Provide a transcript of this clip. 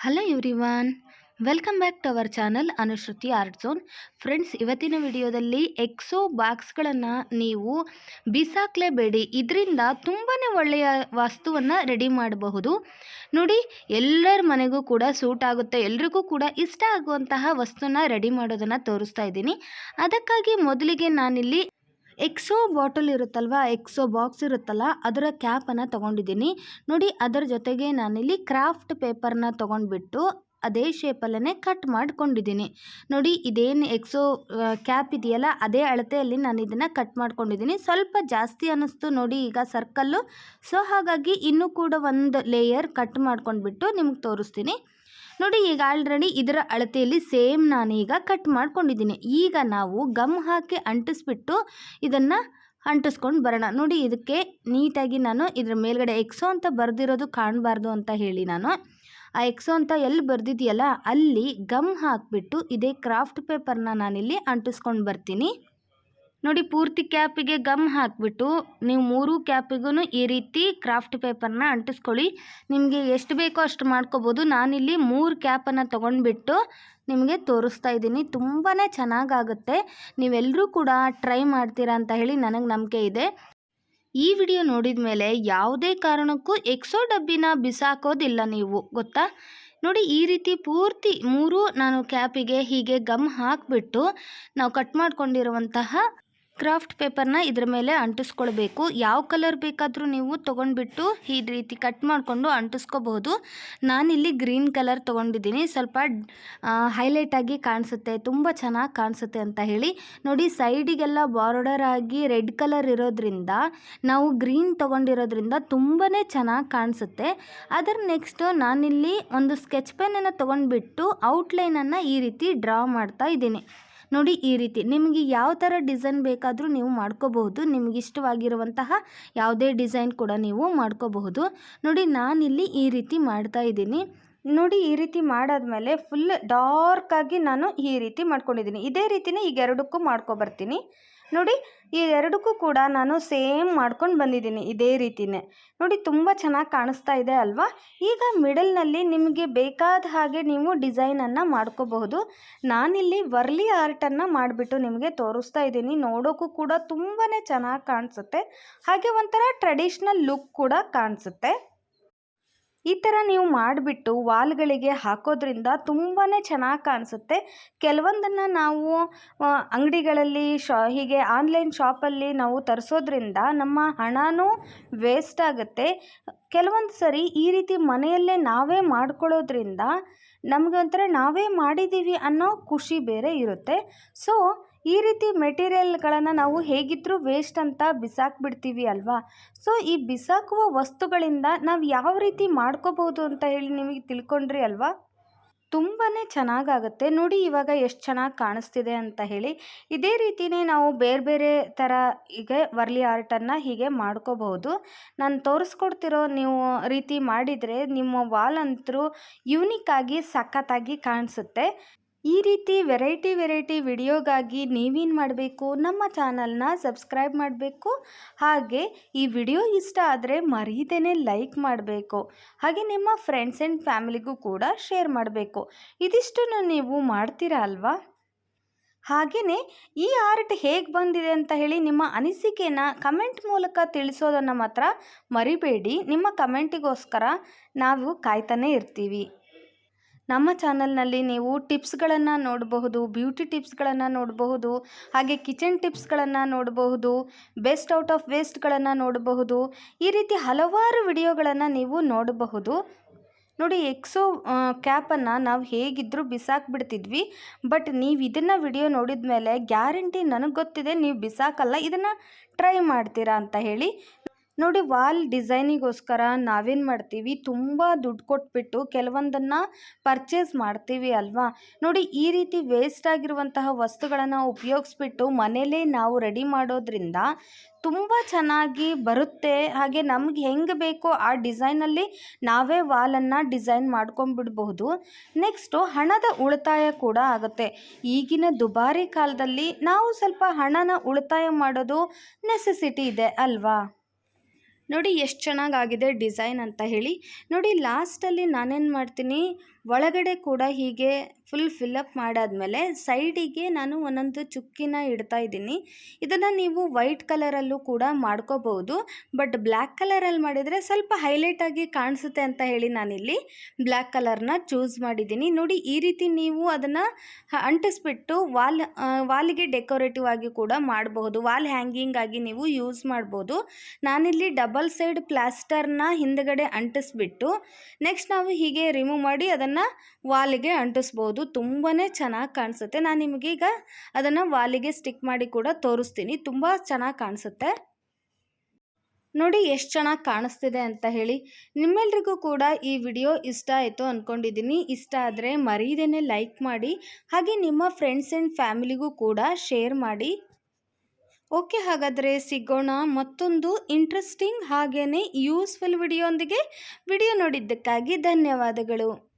Hello everyone welcome back to our channel Anushruti art zone friends ಇವತ್ತಿನ ವಿಡಿಯೋದಲ್ಲಿ Exo ಬಾಕ್ಸ್ಗಳನ್ನು ನೀವು ಬಿಸಾಕಲೇಬೇಡಿ. ಇದರಿಂದ ತುಂಬಾ ಒಳ್ಳೆಯ ವಸ್ತುವನ್ನು ರೆಡಿ ಮಾಡಬಹುದು. ನೋಡಿ, ಎಲ್ಲರ ಮನೆಗೂ ಕೂಡ ಸೂಟ್ ಆಗುತ್ತೆ. ಎಲ್ರಿಗೂ ಕೂಡ ಇಷ್ಟ ಆಗುವಂತಹ ವಸ್ತುನ ರೆಡಿ ಮಾಡೋದನ್ನು ತೋರಿಸ್ತಾ ಇದ್ದೀನಿ. ಅದಕ್ಕಾಗಿ ಮೊದಲಿಗೆ ನಾನಿಲ್ಲಿ ಎಕ್ಸೋ ಬಾಟಲ್ ಇರುತ್ತಲ್ವ? ಎಕ್ಸೋ ಬಾಕ್ಸ್ ಇರುತ್ತಲ್ಲ, ಅದರ ಕ್ಯಾಪನ್ನು ತೊಗೊಂಡಿದ್ದೀನಿ. ನೋಡಿ, ಅದರ ಜೊತೆಗೆ ನಾನಿಲ್ಲಿ ಕ್ರಾಫ್ಟ್ ಪೇಪರ್ನ ತೊಗೊಂಡ್ಬಿಟ್ಟು ಅದೇ ಶೇಪಲ್ಲೇ ಕಟ್ ಮಾಡ್ಕೊಂಡಿದ್ದೀನಿ. ನೋಡಿ, ಇದೇನು ಎಕ್ಸೋ ಕ್ಯಾಪ್ ಇದೆಯಲ್ಲ, ಅದೇ ಅಳತೆಯಲ್ಲಿ ನಾನು ಇದನ್ನು ಕಟ್ ಮಾಡ್ಕೊಂಡಿದ್ದೀನಿ. ಸ್ವಲ್ಪ ಜಾಸ್ತಿ ಅನ್ನಿಸ್ತು ನೋಡಿ ಈಗ ಸರ್ಕಲ್ಲು ಸೊ ಹಾಗಾಗಿ ಇನ್ನೂ ಕೂಡ ಒಂದು ಲೇಯರ್ ಕಟ್ ಮಾಡ್ಕೊಂಡ್ಬಿಟ್ಟು ನಿಮ್ಗೆ ತೋರಿಸ್ತೀನಿ. ನೋಡಿ, ಈಗ ಆಲ್ರೆಡಿ ಇದರ ಅಳತೆಯಲ್ಲಿ ಸೇಮ್ ನಾನು ಈಗ ಕಟ್ ಮಾಡ್ಕೊಂಡಿದ್ದೀನಿ. ಈಗ ನಾವು ಗಮ್ ಹಾಕಿ ಅಂಟಿಸ್ಬಿಟ್ಟು ಇದನ್ನು ಅಂಟಿಸ್ಕೊಂಡು ಬರೋಣ. ನೋಡಿ, ಇದಕ್ಕೆ ನೀಟಾಗಿ ನಾನು ಇದರ ಮೇಲ್ಗಡೆ ಎಕ್ಸೋ ಅಂತ ಬರೆದಿರೋದು ಕಾಣಬಾರ್ದು ಅಂತ ಹೇಳಿ ನಾನು. ಆ ಎಕ್ಸೋ ಅಂತ ಎಲ್ಲಿ ಬರೆದಿದೆಯಲ್ಲ, ಅಲ್ಲಿ ಗಮ್ ಹಾಕಿಬಿಟ್ಟು ಇದೇ ಕ್ರಾಫ್ಟ್ ಪೇಪರ್ನ ನಾನಿಲ್ಲಿ ಅಂಟಿಸ್ಕೊಂಡು ಬರ್ತೀನಿ. ನೋಡಿ, ಪೂರ್ತಿ ಕ್ಯಾಪಿಗೆ ಗಮ್ ಹಾಕಿಬಿಟ್ಟು ನೀವು ಮೂರು ಕ್ಯಾಪಿಗೂ ಈ ರೀತಿ ಕ್ರಾಫ್ಟ್ ಪೇಪರ್ನ ಅಂಟಿಸ್ಕೊಳ್ಳಿ. ನಿಮಗೆ ಎಷ್ಟು ಬೇಕೋ ಅಷ್ಟು ಮಾಡ್ಕೋಬೋದು. ನಾನಿಲ್ಲಿ ಮೂರು ಕ್ಯಾಪನ್ನು ತೊಗೊಂಡ್ಬಿಟ್ಟು ನಿಮಗೆ ತೋರಿಸ್ತಾ ಇದ್ದೀನಿ. ತುಂಬಾ ಚೆನ್ನಾಗಾಗುತ್ತೆ. ನೀವೆಲ್ಲರೂ ಕೂಡ ಟ್ರೈ ಮಾಡ್ತೀರಾ ಅಂತ ಹೇಳಿ ನನಗೆ ನಂಬಿಕೆ ಇದೆ. ಈ ವಿಡಿಯೋ ನೋಡಿದ ಮೇಲೆ ಯಾವುದೇ ಕಾರಣಕ್ಕೂ ಎಕ್ಸೋ ಡಬ್ಬಿನ ಬಿಸಾಕೋದಿಲ್ಲ ನೀವು, ಗೊತ್ತಾ? ನೋಡಿ, ಈ ರೀತಿ ಪೂರ್ತಿ ಮೂರು ನಾನು ಕ್ಯಾಪಿಗೆ ಹೀಗೆ ಗಮ್ ಹಾಕಿಬಿಟ್ಟು ನಾವು ಕಟ್ ಮಾಡ್ಕೊಂಡಿರುವಂತಹ ಕ್ರಾಫ್ಟ್ ಪೇಪರ್ನ ಇದ್ರ ಮೇಲೆ ಅಂಟಿಸ್ಕೊಳ್ಬೇಕು. ಯಾವ ಕಲರ್ ಬೇಕಾದರೂ ನೀವು ತೊಗೊಂಡ್ಬಿಟ್ಟು ಈ ರೀತಿ ಕಟ್ ಮಾಡಿಕೊಂಡು ಅಂಟಿಸ್ಕೋಬಹುದು. ನಾನಿಲ್ಲಿ ಗ್ರೀನ್ ಕಲರ್ ತೊಗೊಂಡಿದ್ದೀನಿ. ಸ್ವಲ್ಪ ಹೈಲೈಟ್ ಆಗಿ ಕಾಣಿಸುತ್ತೆ. ತುಂಬ ಚೆನ್ನಾಗಿ ಕಾಣಿಸುತ್ತೆ ಅಂತ ಹೇಳಿ. ನೋಡಿ, ಸೈಡಿಗೆಲ್ಲ ಬಾರ್ಡರ್ ಆಗಿ ರೆಡ್ ಕಲರ್ ಇರೋದ್ರಿಂದ, ನಾವು ಗ್ರೀನ್ ತೊಗೊಂಡಿರೋದ್ರಿಂದ ತುಂಬಾ ಚೆನ್ನಾಗಿ ಕಾಣಿಸುತ್ತೆ. ಅದರ ನೆಕ್ಸ್ಟು ನಾನಿಲ್ಲಿ ಒಂದು ಸ್ಕೆಚ್ ಪೆನ್ನನ್ನು ತೊಗೊಂಡ್ಬಿಟ್ಟು ಔಟ್ಲೈನನ್ನು ಈ ರೀತಿ ಡ್ರಾ ಮಾಡ್ತಾ ಇದ್ದೀನಿ. ನೋಡಿ ಈ ರೀತಿ ನಿಮಗೆ ಯಾವ ಥರ ಡಿಸೈನ್ ಬೇಕಾದರೂ ನೀವು ಮಾಡ್ಕೋಬಹುದು. ನಿಮಗೆ ಇಷ್ಟವಾಗಿರುವಂತಹ ಯಾವುದೇ ಡಿಸೈನ್ ಕೂಡ ನೀವು ಮಾಡ್ಕೋಬಹುದು. ನೋಡಿ ನಾನಿಲ್ಲಿ ಈ ರೀತಿ ಮಾಡ್ತಾ ಇದ್ದೀನಿ. ನೋಡಿ ಈ ರೀತಿ ಮಾಡಾದ್ಮೇಲೆ ಫುಲ್ ಡಾರ್ಕಾಗಿ ನಾನು ಈ ರೀತಿ ಮಾಡ್ಕೊಂಡಿದ್ದೀನಿ. ಇದೇ ರೀತಿನೇ ಈಗ ಎರಡಕ್ಕೂ ಮಾಡ್ಕೊಬರ್ತೀನಿ. ನೋಡಿ, ಈ ಎರಡಕ್ಕೂ ಕೂಡ ನಾನು ಸೇಮ್ ಮಾಡ್ಕೊಂಡು ಬಂದಿದ್ದೀನಿ ಇದೇ ರೀತಿನೇ. ನೋಡಿ, ತುಂಬ ಚೆನ್ನಾಗಿ ಕಾಣಿಸ್ತಾ ಇದೆ ಅಲ್ವಾ? ಈಗ ಮಿಡಲ್ನಲ್ಲಿ ನಿಮಗೆ ಬೇಕಾದ ಹಾಗೆ ನೀವು ಡಿಸೈನನ್ನು ಮಾಡ್ಕೋಬಹುದು. ನಾನಿಲ್ಲಿ ವರ್ಲಿ ಆರ್ಟನ್ನು ಮಾಡಿಬಿಟ್ಟು ನಿಮಗೆ ತೋರಿಸ್ತಾ ಇದ್ದೀನಿ. ನೋಡೋಕ್ಕೂ ಕೂಡ ತುಂಬಾ ಚೆನ್ನಾಗಿ ಕಾಣಿಸುತ್ತೆ. ಹಾಗೆ ಒಂಥರ ಟ್ರೆಡಿಷ್ನಲ್ ಲುಕ್ ಕೂಡ ಕಾಣಿಸುತ್ತೆ. ಈ ಥರ ನೀವು ಮಾಡಿಬಿಟ್ಟು ವಾಲ್ಗಳಿಗೆ ಹಾಕೋದ್ರಿಂದ ತುಂಬಾ ಚೆನ್ನಾಗಿ ಕಾಣಿಸುತ್ತೆ. ಕೆಲವೊಂದನ್ನು ನಾವು ಅಂಗಡಿಗಳಲ್ಲಿ ಶಾ, ಹೀಗೆ ಆನ್ಲೈನ್ ಶಾಪಲ್ಲಿ ನಾವು ತರಿಸೋದ್ರಿಂದ ನಮ್ಮ ಹಣನೂ ವೇಸ್ಟ್ ಆಗುತ್ತೆ. ಕೆಲವೊಂದು ಸರಿ ಈ ರೀತಿ ಮನೆಯಲ್ಲೇ ನಾವೇ ಮಾಡ್ಕೊಳ್ಳೋದ್ರಿಂದ ನಮಗೊಂಥರ ನಾವೇ ಮಾಡಿದ್ದೀವಿ ಅನ್ನೋ ಖುಷಿ ಬೇರೆ ಇರುತ್ತೆ. ಸೊ ಈ ರೀತಿ ಮೆಟೀರಿಯಲ್ಗಳನ್ನು ನಾವು ಹೇಗಿದ್ದರೂ ವೇಸ್ಟ್ ಅಂತ ಬಿಸಾಕ್ಬಿಡ್ತೀವಿ ಅಲ್ವಾ? ಸೊ, ಈ ಬಿಸಾಕುವ ವಸ್ತುಗಳಿಂದ ನಾವು ಯಾವ ರೀತಿ ಮಾಡ್ಕೋಬೋದು ಅಂತ ಹೇಳಿ ನಿಮಗೆ ತಿಳ್ಕೊಂಡ್ರಿ ಅಲ್ವಾ? ತುಂಬಾ ಚೆನ್ನಾಗಾಗುತ್ತೆ. ನೋಡಿ ಇವಾಗ ಎಷ್ಟು ಚೆನ್ನಾಗಿ ಕಾಣಿಸ್ತಿದೆ ಅಂತ ಹೇಳಿ. ಇದೇ ರೀತಿಯೇ ನಾವು ಬೇರೆ ಬೇರೆ ಥರ ಹೀಗೆ ವರ್ಲಿ ಆರ್ಟನ್ನು ಹೀಗೆ ಮಾಡ್ಕೋಬಹುದು ನಾನು ತೋರಿಸ್ಕೊಡ್ತಿರೋ ನೀವು ರೀತಿ ಮಾಡಿದರೆ ನಿಮ್ಮ ವಾಲ್ ಅಂತರೂ ಯೂನಿಕ್ ಆಗಿ ಸಖತ್ತಾಗಿ ಕಾಣಿಸುತ್ತೆ. ಈ ರೀತಿ ವೆರೈಟಿ ವೆರೈಟಿ ವಿಡಿಯೋಗಾಗಿ ನೀವೇನು ಮಾಡಬೇಕು, ನಮ್ಮ ಚಾನಲ್ನ ಸಬ್ಸ್ಕ್ರೈಬ್ ಮಾಡಬೇಕು, ಹಾಗೆ ಈ ವಿಡಿಯೋ ಇಷ್ಟ ಆದರೆ ಮರೀದೇನೆ ಲೈಕ್ ಮಾಡಬೇಕು, ಹಾಗೆ ನಿಮ್ಮ ಫ್ರೆಂಡ್ಸ್ ಆ್ಯಂಡ್ ಫ್ಯಾಮಿಲಿಗೂ ಕೂಡ ಶೇರ್ ಮಾಡಬೇಕು. ಇದಿಷ್ಟನ್ನು ನೀವು ಮಾಡ್ತೀರಾ ಅಲ್ವಾ? ಹಾಗೆಯೇ ಈ ಆರ್ಟ್ ಹೇಗೆ ಬಂದಿದೆ ಅಂತ ಹೇಳಿ ನಿಮ್ಮ ಅನಿಸಿಕೆನ ಕಮೆಂಟ್ ಮೂಲಕ ತಿಳಿಸೋದನ್ನು ಮಾತ್ರ ಮರಿಬೇಡಿ. ನಿಮ್ಮ ಕಮೆಂಟಿಗೋಸ್ಕರ ನಾವು ಕಾಯ್ತಾನೆ ಇರ್ತೀವಿ. ನಮ್ಮ ಚಾನಲ್ನಲ್ಲಿ ನೀವು ಟಿಪ್ಸ್ಗಳನ್ನು ನೋಡಬಹುದು, ಬ್ಯೂಟಿ ಟಿಪ್ಸ್ಗಳನ್ನು ನೋಡಬಹುದು, ಹಾಗೆ ಕಿಚನ್ ಟಿಪ್ಸ್ಗಳನ್ನು ನೋಡಬಹುದು, ಬೆಸ್ಟ್ ಔಟ್ ಆಫ್ ವೇಸ್ಟ್ಗಳನ್ನು ನೋಡಬಹುದು, ಈ ರೀತಿ ಹಲವಾರು ವಿಡಿಯೋಗಳನ್ನು ನೀವು ನೋಡಬಹುದು. ನೋಡಿ, ಎಕ್ಸೋ ಕ್ಯಾಪನ್ನು ನಾವು ಹೇಗಿದ್ದರೂ ಬಿಸಾಕ್ಬಿಡ್ತಿದ್ವಿ, ಬಟ್ ನೀವು ಇದನ್ನು ವಿಡಿಯೋ ನೋಡಿದ ಮೇಲೆ ಗ್ಯಾರಂಟಿ ನನಗೆ ಗೊತ್ತಿದೆ, ನೀವು ಬಿಸಾಕಲ್ಲ, ಇದನ್ನು ಟ್ರೈ ಮಾಡ್ತೀರಾ ಅಂತ ಹೇಳಿ. ನೋಡಿ ವಾಲ್ ಡಿಸೈನಿಗೋಸ್ಕರ ನಾವೇನು ಮಾಡ್ತೀವಿ? ತುಂಬ ದುಡ್ಡು ಕೊಟ್ಬಿಟ್ಟು ಕೆಲವೊಂದನ್ನು ಪರ್ಚೇಸ್ ಮಾಡ್ತೀವಿ ಅಲ್ವಾ? ನೋಡಿ ಈ ರೀತಿ ವೇಸ್ಟ್ ಆಗಿರುವಂತಹ ವಸ್ತುಗಳನ್ನು ಉಪಯೋಗಿಸ್ಬಿಟ್ಟು ಮನೇಲೇ ನಾವು ರೆಡಿ ಮಾಡೋದ್ರಿಂದ ತುಂಬ ಚೆನ್ನಾಗಿ ಬರುತ್ತೆ. ಹಾಗೆ ನಮ್ಗೆ ಹೆಂಗೆ ಬೇಕೋ ಆ ಡಿಸೈನಲ್ಲಿ ನಾವೇ ವಾಲನ್ನು ಡಿಸೈನ್ ಮಾಡ್ಕೊಂಡ್ಬಿಡ್ಬಹುದು ನೆಕ್ಸ್ಟು ಹಣದ ಉಳಿತಾಯ ಕೂಡ ಆಗುತ್ತೆ. ಈಗಿನ ದುಬಾರಿ ಕಾಲದಲ್ಲಿ ನಾವು ಸ್ವಲ್ಪ ಹಣನ ಉಳಿತಾಯ ಮಾಡೋದು ನೆಸೆಸಿಟಿ ಇದೆ ಅಲ್ವಾ? ನೋಡಿ ಎಷ್ಟು ಚೆನ್ನಾಗಾಗಿದೆ ಡಿಸೈನ್ ಅಂತ ಹೇಳಿ. ನೋಡಿ ಲಾಸ್ಟಲ್ಲಿ ನಾನೇನು ಮಾಡ್ತೀನಿ ಒಳಗಡೆ ಕೂಡ ಹೀಗೆ ಫುಲ್ ಫಿಲ್ಲಪ್ ಮಾಡಾದಮೇಲೆ ಸೈಡಿಗೆ ನಾನು ಒಂದೊಂದು ಚುಕ್ಕಿನ ಇಡ್ತಾ ಇದ್ದೀನಿ. ಇದನ್ನು ನೀವು ವೈಟ್ ಕಲರಲ್ಲೂ ಕೂಡ ಮಾಡ್ಕೋಬಹುದು. ಬಟ್ ಬ್ಲ್ಯಾಕ್ ಕಲರಲ್ಲಿ ಮಾಡಿದರೆ ಸ್ವಲ್ಪ ಹೈಲೈಟ್ ಆಗಿ ಕಾಣಿಸುತ್ತೆ ಅಂತ ಹೇಳಿ ನಾನಿಲ್ಲಿ ಬ್ಲ್ಯಾಕ್ ಕಲರ್ನ ಚೂಸ್ ಮಾಡಿದ್ದೀನಿ. ನೋಡಿ, ಈ ರೀತಿ ನೀವು ಅದನ್ನು ಅಂಟಿಸ್ಬಿಟ್ಟು ವಾಲ್ ವಾಲಿಗೆ ಡೆಕೋರೇಟಿವ್ ಆಗಿ ಕೂಡ ಮಾಡಬಹುದು. ವಾಲ್ ಹ್ಯಾಂಗಿಂಗ್ ಆಗಿ ನೀವು ಯೂಸ್ ಮಾಡ್ಬೋದು. ನಾನಿಲ್ಲಿ ಡಬಲ್ ಸೈಡ್ ಪ್ಲಾಸ್ಟರ್ನ ಹಿಂದಗಡೆ ಅಂಟಿಸ್ಬಿಟ್ಟು ನೆಕ್ಸ್ಟ್ ನಾವು ಹೀಗೆ ರಿಮೂವ್ ಮಾಡಿ ಅದನ್ನು ವಾಲಿಗೆ ಅಂಟಿಸ್ಬೋದು. ತುಂಬಾ ಚೆನ್ನಾಗಿ ಕಾಣಿಸುತ್ತೆ. ನಾನು ನಿಮಗೀಗ ಅದನ್ನು ವಾಲಿಗೆ ಸ್ಟಿಕ್ ಮಾಡಿ ಕೂಡ ತೋರಿಸ್ತೀನಿ. ತುಂಬ ಚೆನ್ನಾಗಿ ಕಾಣಿಸುತ್ತೆ. ನೋಡಿ ಎಷ್ಟು ಚೆನ್ನಾಗಿ ಕಾಣಿಸ್ತಿದೆ ಅಂತ ಹೇಳಿ. ನಿಮ್ಮೆಲ್ರಿಗೂ ಕೂಡ ಈ ವಿಡಿಯೋ ಇಷ್ಟ ಆಯಿತು ಅಂದ್ಕೊಂಡಿದ್ದೀನಿ ಇಷ್ಟ ಆದರೆ ಮರೀದೇನೆ ಲೈಕ್ ಮಾಡಿ, ಹಾಗೆ ನಿಮ್ಮ ಫ್ರೆಂಡ್ಸ್ ಆ್ಯಂಡ್ ಫ್ಯಾಮಿಲಿಗೂ ಕೂಡ ಶೇರ್ ಮಾಡಿ. ಓಕೆ, ಹಾಗಾದರೆ ಸಿಗೋಣ ಮತ್ತೊಂದು ಇಂಟ್ರೆಸ್ಟಿಂಗ್ ಹಾಗೇ ಯೂಸ್ಫುಲ್ ವಿಡಿಯೋ ಒಂದಿಗೆ ವಿಡಿಯೋ ನೋಡಿದ್ದಕ್ಕಾಗಿ ಧನ್ಯವಾದಗಳು.